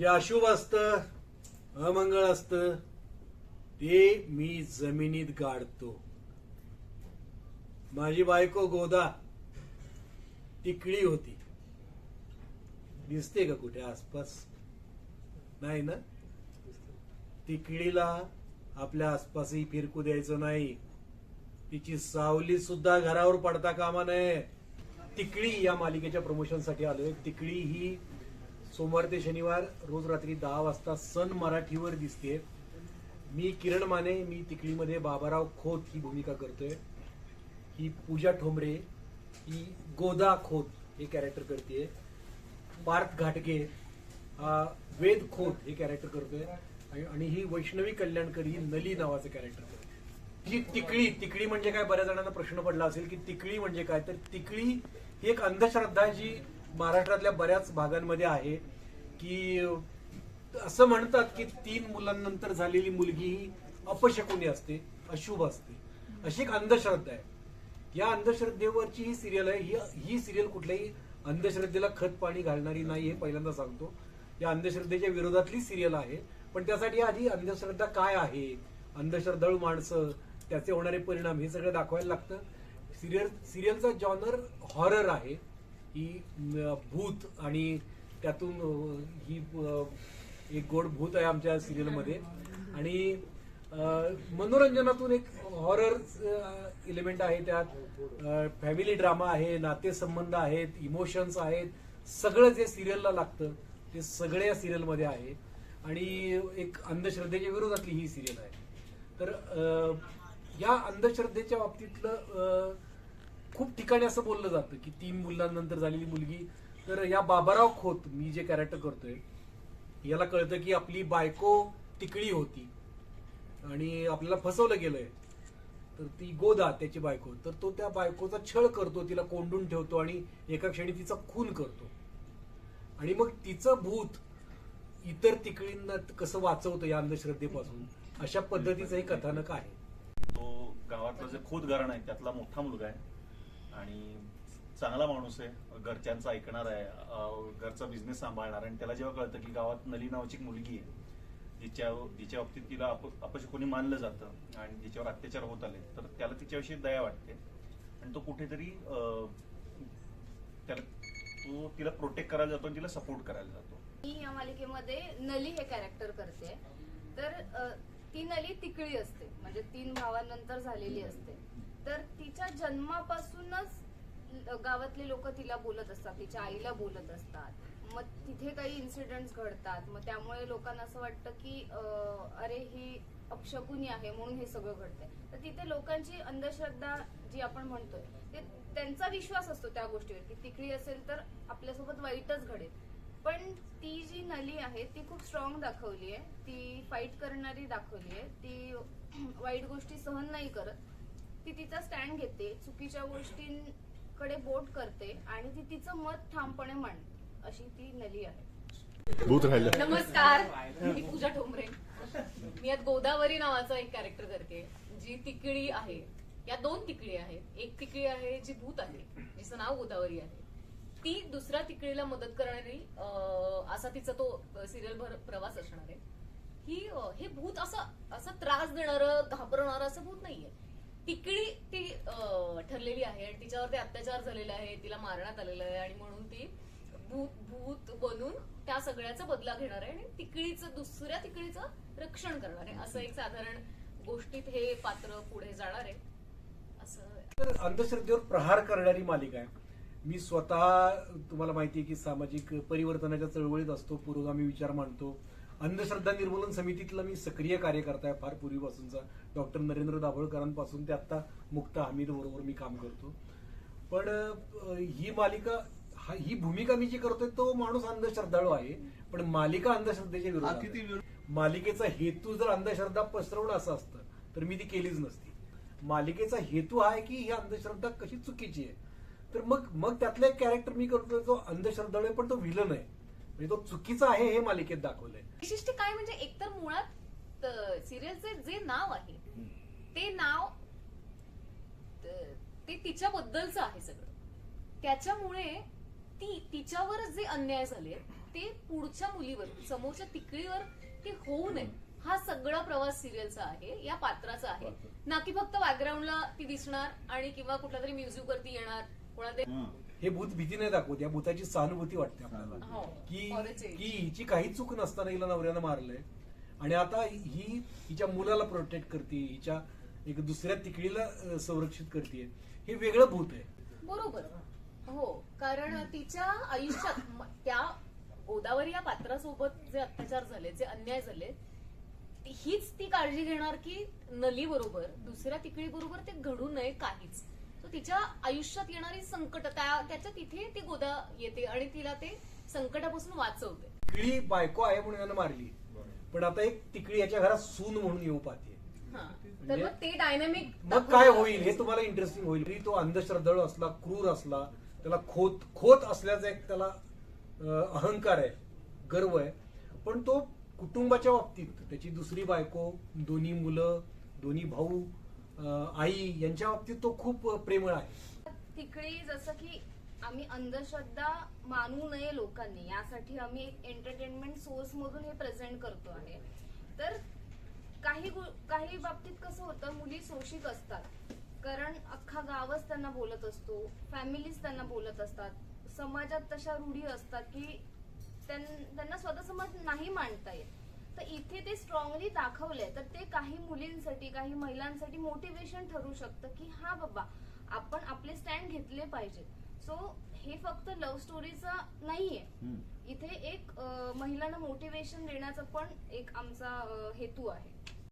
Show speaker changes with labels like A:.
A: जे अशुभ असतं अमंगळ असतं ते मी जमिनीत गाडतो. माझी बायको गोदा तिकडी होती. दिसते का कुठे आसपास? नाही ना? तिकडीला आपल्या आसपासही फिरकू द्यायचं नाही. तिची सावली सुद्धा घरावर पडता कामा नये. तिकडी या मालिकेच्या प्रमोशनसाठी आलोय. तिकडी ही सोमवार ते शनिवार रोज रात्री दहा वाजता सन मराठीवर दिसते मी किरण माने मी तिकडीमध्ये बाबाराव खोत ही भूमिका करतोय. ही पूजा ठोंबरे ही गोदा खोत हे कॅरेक्टर करते पार्थ घाटगे हा वेद खोत हे कॅरेक्टर करतोय. आणि- आणि ही वैष्णवी कल्याणकर ही नली नावाचं कॅरेक्टर करते ही तिकडी तिकडी म्हणजे काय? बऱ्याच जणांना प्रश्न पडला असेल की तिकळी म्हणजे काय? तर तिकळी ही एक अंधश्रद्धा जी महाराष्ट्रातल्या बऱ्याच भागांमध्ये आहे की असं म्हणतात की तीन मुलांनंतर झालेली मुलगी ही अपशकुनी असते अशुभ असते. अशी एक अंधश्रद्धा आहे. या अंधश्रद्धेवरची ही सिरियल आहे. ही ही सिरियल कुठल्याही अंधश्रद्धेला खत पाणी घालणारी नाही हे पहिल्यांदा सांगतो. या अंधश्रद्धेच्या विरोधातली सिरियल आहे. पण त्यासाठी आधी अंधश्रद्धा काय आहे? अंधश्रद्धाळू माणसं त्याचे होणारे परिणाम हे सगळं दाखवायला लागतं. सिरियल सिरियलचा जॉनर हॉरर आहे. ही भूत आणि त्यातून ही एक गोड भूत आहे आमच्या सिरियलमध्ये. आणि मनोरंजनातून एक हॉरर एलिमेंट आहे त्यात. फॅमिली ड्रामा आहे नातेसंबंध आहेत इमोशन्स आहेत. सगळं जे सिरियलला लागतं ते सगळे या सिरियलमध्ये आहे. आणि एक अंधश्रद्धेच्या विरोधातली ही सिरियल आहे. तर या अंधश्रद्धेच्या बाबतीतलं खूप ठिकाणी असं बोललं जातं की तीन मुलांनंतर झालेली मुलगी तर या बाबाराव खोत मी जे कॅरेक्टर करतोय याला कळतं की आपली बायको तिकडी होती. आणि आपल्याला फसवलं गेलंय. तर ती गोदा त्याची बायको. तर तो त्या बायकोचा छळ करतो तिला कोंडून ठेवतो आणि एका क्षणी तिचा खून करतो. आणि मग तिचं भूत इतर तिकडींना कसं वाचवतं या अंधश्रद्धेपासून अशा पद्धतीचं हे कथानक आहे.
B: तो गावातला जे खोत घराणं आहे त्यातला मोठा मुलगा आहे. आणि चांगला माणूस आहे घरच्यांचा ऐकणार आहे घरचा बिझनेस सांभाळणार आणि त्याला जेव्हा कळतं की गावात नली नावाची एक मुलगी आहे जिच्या जिच्या बाबतीत तिला अपशकुनी मानलं जातं आणि जिच्यावर अत्याचार होत आले तर त्याला तिच्याविषयी दया वाटते. आणि तो कुठेतरी अं, त्याला तो तिला प्रोटेक्ट करायला जातो आणि तिला सपोर्ट करायला जातो.
C: मी या मालिकेमध्ये नली हे कॅरेक्टर करते. तर ती नली तिकळी असते. म्हणजे तीन भावांनंतर झालेली असते. तर तिच्या जन्मापासूनच गावातले लोक तिला बोलत असतात तिच्या आईला बोलत असतात. मग तिथे काही इन्सिडेंट्स घडतात. मग त्यामुळे लोकांना असं वाटतं की अरे ही अपशकुनी आहे म्हणून हे सगळं घडतंय. तर तिथे लोकांची अंधश्रद्धा जी आपण म्हणतोय ते त्यांचा विश्वास असतो त्या गोष्टीवर की तिकडी असेल तर आपल्यासोबत वाईटच घडेल. पण ती जी नली आहे ती खूप स्ट्रॉंग दाखवली आहे ती फाईट करणारी दाखवली आहे ती वाईट गोष्टी सहन नाही करत. ती तिचा स्टँड घेते चुकीच्या गोष्टींकडे बोट करते आणि ती तिचं मत ठामपणे मांडते. अशी ती नली आहे.
D: भूत राहिलं.
E: नमस्कार मी पूजा ठोंबरे. मी यात गोदावरी नावाचं एक कॅरेक्टर करते जी तिकडी आहे. या दोन तिकडी आहेत. एक तिकडी आहे जी भूत आहे जिचं नाव गोदावरी आहे. ती दुसऱ्या तिकडीला मदत करणारी असा तिचा तो सिरियल भर प्रवास असणार आहे. ही हे भूत असं असं त्रास देणारं घाबरणारं असं भूत तिकडी ती ठरलेली आहे आणि तिच्यावरती अत्याचार झालेला आहे तिला मारण्यात आलेलं आहे आणि म्हणून ती भूत भूत बनून त्या सगळ्याचा बदला घेणार आहे आणि तिकडीचं दुसऱ्या तिकडीचं रक्षण करणार आहे. असं एक साधारण गोष्टीत हे पात्र पुढे जाणार आहे. असं
A: तर अंधश्रद्धेवर प्रहार करणारी मालिका आहे. मी स्वतः तुम्हाला माहिती आहे की सामाजिक परिवर्तनाच्या चळवळीत असतो पुरोगामी विचार मांडतो. अंधश्रद्धा निर्मूलन समितीतला मी सक्रिय कार्यकर्ता आहे फार पूर्वीपासूनचा. डॉक्टर नरेंद्र दाभोळकरांपासून ते आता मुक्ता हमीद बरोबर मी काम करतो. पण ही मालिका हा- ही भूमिका मी जी करतोय तो माणूस अंधश्रद्धाळू आहे. पण मालिका अंधश्रद्धेच्या विरोधात. मालिकेचा हेतू जर अंधश्रद्धा पसरवणं असं असतं तर मी ती केलीच नसती. मालिकेचा हेतू हा आहे की ही अंधश्रद्धा कशी चुकीची आहे. तर मग मग त्यातला एक कॅरेक्टर मी करतोय जो अंधश्रद्धाळू आहे पण तो विलन आहे. म्हणजे तो चुकीचा आहे हे मालिकेत दाखवलंय.
E: विशिष्ट काय म्हणजे एकतर मुळात सिरियलचे जे नाव आहे ते नाव त- तिच्याबद्दलचं आहे सगळं. त्याच्यामुळे ती तिच्यावर जे अन्याय झाले ते पुढच्या मुलीवर समोरच्या तिकडीवर ते होऊ नये. हा सगळा प्रवास सिरियलचा आहे या पात्राचा आहे. ना की फक्त बॅकग्राऊंडला ती दिसणार आणि किंवा कुठल्या तरी म्युझिक वरती येणार.
A: हे. भूत भीती नाही दाखवत या भूताची सहानुभूती वाटते आपल्याला.
E: हो
A: की. की हिची काही चूक नसताना हिला नवऱ्यानं मारलंय. आणि आता ही हिच्या मुलाला प्रोटेक्ट करते हिच्या एक दुसऱ्या तिकडीला संरक्षित करते हे वेगळं भूत आहे.
E: बरोबर. हो कारण तिच्या आयुष्यात त्या गोदावरी या पात्रासोबत जे अत्याचार झाले जे अन्याय झाले हीच ती काळजी घेणार की नली बरोबर दुसऱ्या तिकडी बरोबर ते घडू नये काहीच. So तिच्या आयुष्यात येणारी संकट त्या त्याच्या तिथे ती गोदा येते आणि तिला ते संकटापासून वाचवते.
A: तिकडी बायको आहे म्हणून यानं मारली. पण आता एक तिकडी याच्या घरात सून म्हणून येऊ पाहते.
E: हा. तर मग ते डायनामिक
A: मग काय होईल हे तुम्हाला इंटरेस्टिंग होईल. जरी तो अंधश्रद्धाळू असला क्रूर असला त्याला खोत खोत असल्याचा एक त्याला अं, अहंकार आहे गर्व आहे. पण तो कुटुंबाच्या बाबतीत त्याची दुसरी बायको दोन्ही मुलं दोन्ही भाऊ आई यांच्या बाबतीत तो खूप प्रेमळ आहे.
C: तिकडे जसं की आम्ही अंधश्रद्धा मानू नये लोकांनी यासाठी आम्ही एक एंटरटेनमेंट सोर्स मधून हे प्रेझेंट करतो आहे. तर काही काही बाबतीत कसं होतं मुली शोषित असतात. कारण अख्खा गावच त्यांना बोलत असतो फॅमिलीज त्यांना बोलत असतात. समाजात तशा रूढी असतात की त्यां- त्यांना स्वतः समज नाही मांडता येत. तर इथे ते स्ट्रॉंगली दाखवले तर ते काही मुलींसाठी काही महिलांसाठी मोटिवेशन ठरू शकतं की हा बाबा आपण आपले स्टँड घेतले पाहिजेत. सो हे फक्त लव्ह स्टोरीचं नाहीये. इथे एक महिलांना मोटिवेशन देण्याचा पण एक आमचा हेतू आहे.